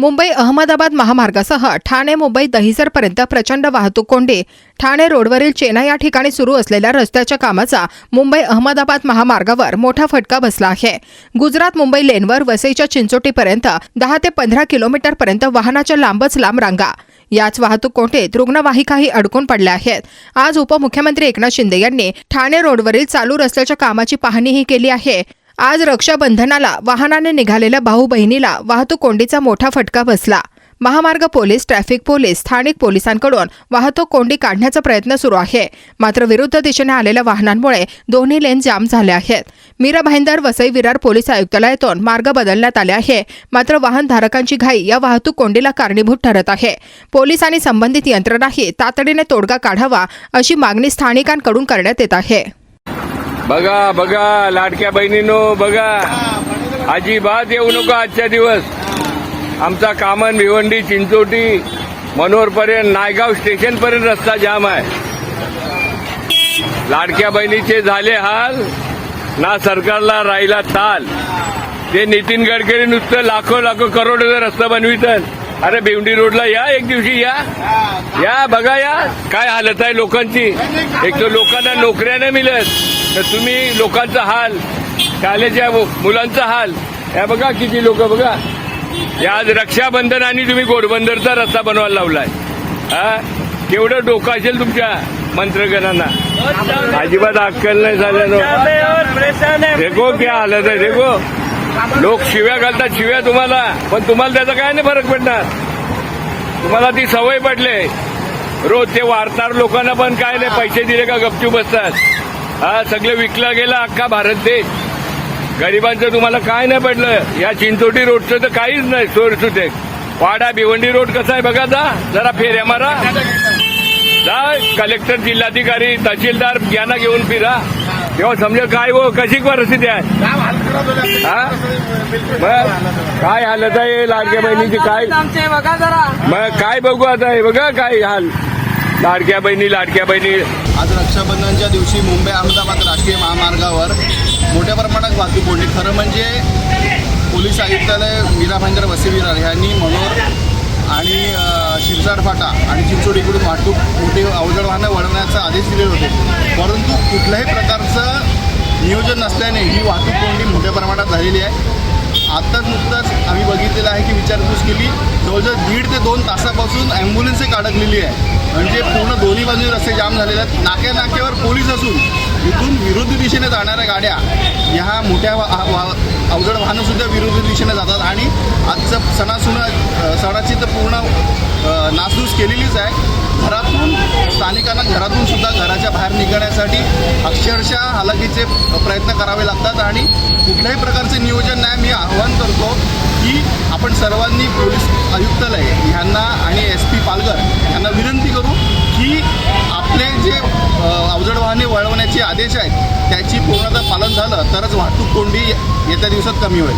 मुंबई अहमदाबाद महामार्गासह ठाणे मुंबई दहिसरपर्यंत प्रचंड वाहतूक कोंडी. ठाणे रोडवरील चेना या ठिकाणी सुरू असलेल्या रस्त्याच्या कामाचा मुंबई अहमदाबाद महामार्गावर मोठा फटका बसला आहे. गुजरात मुंबई लेनवर वसईच्या चिंचोटीपर्यंत दहा ते पंधरा किलोमीटरपर्यंत वाहनाच्या लांबच लांब रांगा. याच वाहतूक कोंडीत रुग्णवाहिकाही अडकून पडल्या आहेत. आज उपमुख्यमंत्री एकनाथ शिंदे यांनी ठाणे रोडवरील चालू रस्त्याच्या कामाची पाहणीही केली आहे. आज रक्षाबंधनाला वाहनाने निघालेल्या भाऊ बहिणीला वाहतूक कोंडीचा मोठा फटका बसला. महामार्ग पोलीस ट्रॅफिक पोलीस स्थानिक पोलिसांकडून वाहतूक कोंडी काढण्याचा प्रयत्न सुरू आहे. मात्र विरुद्ध दिशेने आलेल्या वाहनांमुळे दोन्ही लेन जाम झाले आहेत. मीरा भाईंदर वसई विरार पोलीस आयुक्तालयातून मार्ग बदलण्यात आले आहे. मात्र वाहनधारकांची घाई या वाहतूक कोंडीला कारणीभूत ठरत आहे. पोलीस आणि संबंधित यंत्रणाही तातडीने तोडगा काढावा अशी मागणी स्थानिकांकडून करण्यात येत आहे. बघा बघा लाडक्या बहिणीनो बघा. अजिबात येऊ नका आजच्या दिवस. आमचा कामन भिवंडी चिंचोटी मनोहरपर्यंत नायगाव स्टेशनपर्यंत रस्ता जाम आहे. लाडक्या बहिणीचे झाले हाल ना सरकारला राहिला ताल. ते नितीन गडकरी नुसतं लाखो लाखो करोडचा रस्ता बनवितात अरे भिवंडी रोडला या एक दिवशी या? या बघा या. काय हालत आहे लोकांची? एक तर लोकांना नोकऱ्या नाही मिळत. तर तुम्ही लोकांचा हाल शाळेच्या मुलांचा हाल या बघा किती लोक बघा. या आज रक्षाबंधन आणि तुम्ही घोडबंदरचा रस्ता बनवायला लावलाय. हा? केवढं डोकं असेल तुमच्या मंत्रगणांना. अजिबात अक्कल नाही झाल्यानं रेगो क्या आलं तर रेगो. लोक शिव्या घालतात शिव्या तुम्हाला. पण तुम्हाला त्याचा काय नाही फरक पडणार. तुम्हाला ती सवय पडले. रोज ते वार्ताहर लोकांना पण काय नाही पैसे दिले का गपचूप बसतात. हा सगळं विकला गेला अख्खा भारत देश. गरिबांचं तुम्हाला काय नाही पडलं. या चिंचोटी रोडचं तर काहीच नाही सोरसुटे वाडा भिवंडी रोड कसा आहे बघा जा. जरा फेऱ्या मारा. जा कलेक्टर जिल्हाधिकारी तहसीलदार यांना घेऊन फिरा. तेव्हा समजेल काय हो कशी परिस्थिती आहे? हा? मग काय हालत आहे लाडक्या बहिणीची? काय? आमचे? बघा जरा. मग काय बघू आता हे? बघा काय हाल. लाडक्या बहिणी लाडक्या बहिणी. आज रक्षाबंधनच्या दिवशी मुंबई अहमदाबाद राष्ट्रीय महामार्गावर मोठ्या प्रमाणात वाहतूक कोंडी. खरं म्हणजे पोलीस आयुक्तालय मीरा भाईंदर वसीविरार यांनी मनोर आणि अ, शिरसाट फाटा आणि चिंचोडीकडून वाहतूक मोठी अवजड वाहनं वळवण्याचे आदेश दिले होते. परंतु कुठल्याही प्रकारचं नियोजन नसल्याने ही वाहतूक कोंडी मोठ्या प्रमाणात झालेली आहे. आत्ताच नुकताच आम्ही बघितलेलं आहे की विचारपूस केली. जवळजवळ दीड ते दोन तासापासून ॲम्ब्युलन्सही काढकलेली अडकलेली आहे. म्हणजे पूर्ण दोन्ही बाजूने रस्ते जाम झालेले आहेत. नाक्या नाक्यावर पोलीस असून इथून विरुद्ध दिशेने जाणाऱ्या गाड्या ह्या मोठ्या वा वा- अवजड वाहनंसुद्धा विरुद्ध दिशेने जातात. आणि आजचं सणासुना सणाची तर पूर्ण नासधूस केलेलीच आहे. घरातून स्थानिकांना घरातून सुद्धा घराच्या बाहेर निघण्यासाठी अक्षरशः हालाकीचे प्रयत्न करावे लागतात. आणि कुठल्याही प्रकारचे नियोजन नाही. मी आवाहन करतो की आपण सर्वांनी पोलीस आयुक्तालय ह्यांना आणि एस पी पालघर यांना विनंती करू की आपले जे अवजड वाहने वळवण्याचे आदेश आहेत त्याची पूर्णतः पालन झालं तरच वाहतूक कोंडी येत्या दिवसात कमी होईल.